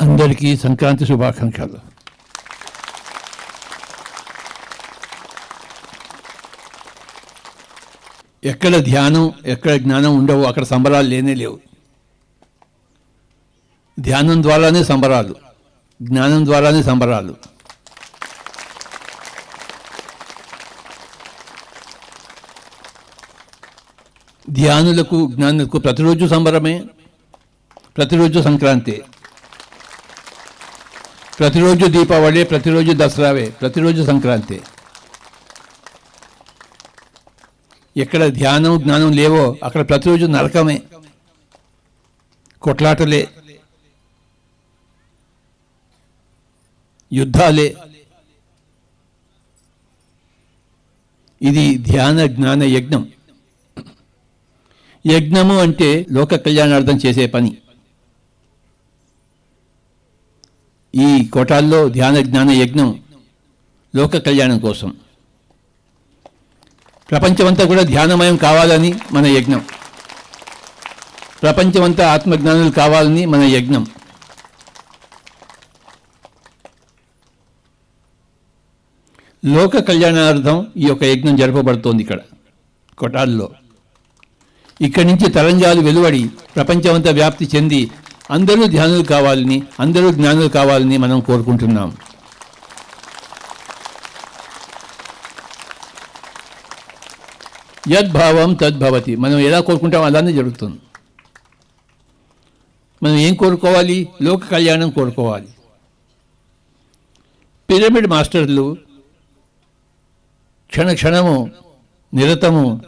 అందరికీ సంక్రాంతి శుభాకాంక్షలు. ఎక్కడ ధ్యానం ఎక్కడ జ్ఞానం ఉండవు అక్కడ సంబరాలు లేనే లేవు. ధ్యానం ద్వారానే సంబరాలు జ్ఞానం ద్వారానే సంబరాలు. ధ్యానులకు జ్ఞానులకు ప్రతిరోజు సంబరమే ప్రతిరోజు సంక్రాంతి. ప్రతిరోజు దీపావళి ప్రతిరోజు దసరావే ప్రతిరోజు సంక్రాంతి. ఎక్కడ ధ్యానం జ్ఞానం లేవో అక్కడ ప్రతిరోజు నరకమే. కొట్లాటలే. యుద్ధాలే. ఇది ధ్యాన జ్ఞాన యజ్ఞం. యజ్ఞము అంటే లోక కళ్యాణార్థం చేసే పని. ఈ కోటాల్లో ధ్యాన జ్ఞాన యజ్ఞం లోక కళ్యాణం కోసం. ప్రపంచమంతా కూడా ధ్యానమయం కావాలని మన యజ్ఞం. ప్రపంచమంతా ఆత్మజ్ఞానులు కావాలని మన యజ్ఞం. లోక కళ్యాణార్థం ఈ యొక్క యజ్ఞం జరపబడుతోంది ఇక్కడ కొటాల్లో. ఇక్కడి నుంచి తరంజాలు వెలువడి ప్రపంచమంతా వ్యాప్తి చెంది అందరూ ధ్యానులు కావాలని అందరూ జ్ఞానులు కావాలని మనం కోరుకుంటున్నాం. యద్భావం తద్భవతి మనం ఎలా కోరుకుంటాం అలానే జరుగుతుంది. మనం ఏం కోరుకోవాలి? లోక కళ్యాణం కోరుకోవాలి. పిరమిడ్ మాస్టర్లు క్షణ క్షణము నిరతము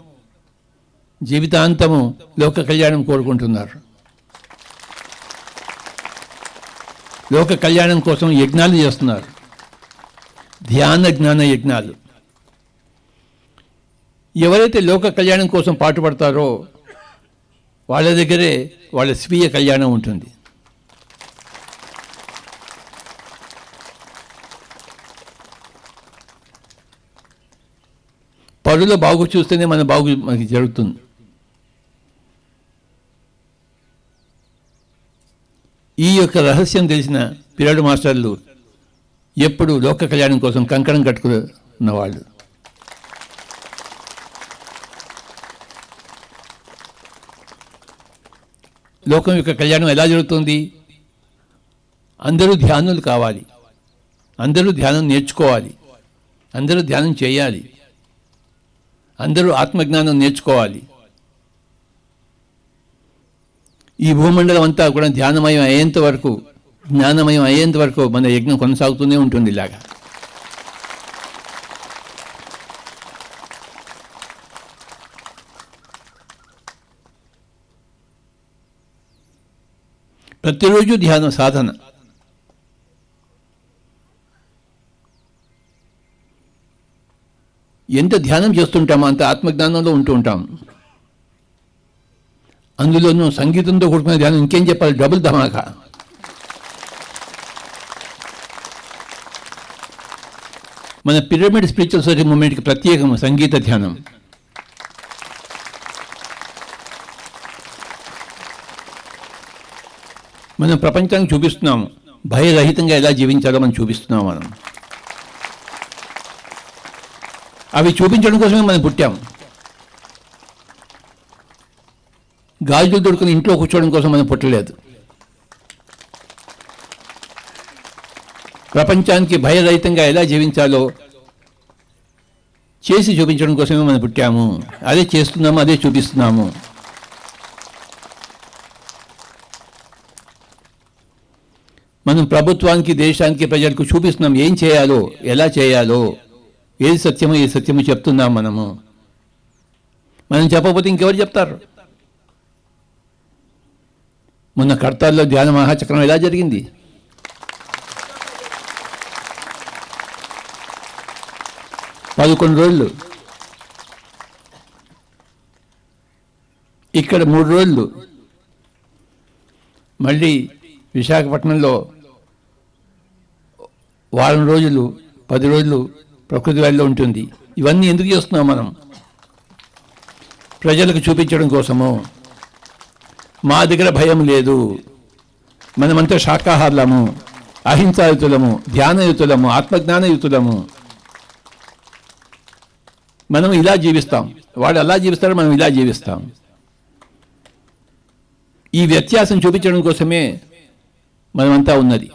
జీవితాంతము లోక కళ్యాణం కోరుకుంటున్నారు. లోక కళ్యాణం కోసం యజ్ఞాలు చేస్తున్నారు. ధ్యాన జ్ఞాన యజ్ఞాలు. ఎవరైతే లోక కళ్యాణం కోసం పాటుపడతారో వాళ్ళ దగ్గరే వాళ్ళ స్వీయ కళ్యాణం ఉంటుంది. పరుల బాగు చూస్తేనే మన బాగు మనకి జరుగుతుంది. ఈ యొక్క రహస్యం తెలిసిన పిరడు మాస్టర్లు ఎప్పుడు లోక కళ్యాణం కోసం కంకణం కట్టుకున్న వాళ్ళు. లోకం యొక్క కళ్యాణం ఎలా జరుగుతుంది? అందరూ ధ్యానులు కావాలి. అందరూ ధ్యానం నేర్చుకోవాలి. అందరూ ధ్యానం చేయాలి. అందరూ ఆత్మజ్ఞానం నేర్చుకోవాలి. ఈ భూమండలం అంతా కూడా ధ్యానమయం అయ్యేంత వరకు జ్ఞానమయం అయ్యేంత వరకు మన యజ్ఞం కొనసాగుతూనే ఉంటుంది ఇలాగా. ప్రతిరోజు ధ్యానం సాధన. ఎంత ధ్యానం చేస్తుంటామో అంత ఆత్మజ్ఞానంలో ఉంటూ ఉంటాం. అందులోనూ సంగీతంతో కూడుకున్న ధ్యానం. ఇంకేం చెప్పాలి? డబుల్ ధమాకా. మన పిరమిడ్ స్పిరిచువల్ సొసైటీ మూమెంట్కి ప్రత్యేకం సంగీత ధ్యానం. మనం ప్రపంచానికి చూపిస్తున్నాము. భయరహితంగా ఎలా జీవించాలో మనం చూపిస్తున్నాం మనం. అవి చూపించడం కోసమే మనం పుట్టాము గాజులు దొడుకుని ఇంట్లో కూర్చోవడం కోసం మనం పుట్టలేదు. ప్రపంచానికి భయరహితంగా ఎలా జీవించాలో చేసి చూపించడం కోసమే మనం పుట్టాము. అదే చేస్తున్నాము అదే చూపిస్తున్నాము. మనం ప్రభుత్వానికి దేశానికి ప్రజలకు చూపిస్తున్నాం ఏం చేయాలో ఎలా చేయాలో ఏది సత్యమో ఏది సత్యమో చెప్తున్నాం మనము. మనం చెప్పకపోతే ఇంకెవరు చెప్తారు? మొన్న కర్తాల్లో ధ్యాన మహాచక్రం ఎలా జరిగింది? పదకొండు రోజులు. ఇక్కడ మూడు రోజులు. మళ్ళీ విశాఖపట్నంలో వారం రోజులు పది రోజులు ప్రకృతి వ్యాధిలో ఉంటుంది. ఇవన్నీ ఎందుకు చేస్తున్నాం మనం? ప్రజలకు చూపించడం కోసము? మా దగ్గర భయం లేదు. మనమంతా శాకాహారులము అహింసాయుతులము ధ్యానయుతులము ఆత్మజ్ఞానయుతులము. మనం ఇలా జీవిస్తాం. వాడు అలా జీవిస్తాడు మనం ఇలా జీవిస్తాం. ఈ వ్యత్యాసం చూపించడం కోసమే మనమంతా ఉన్నది.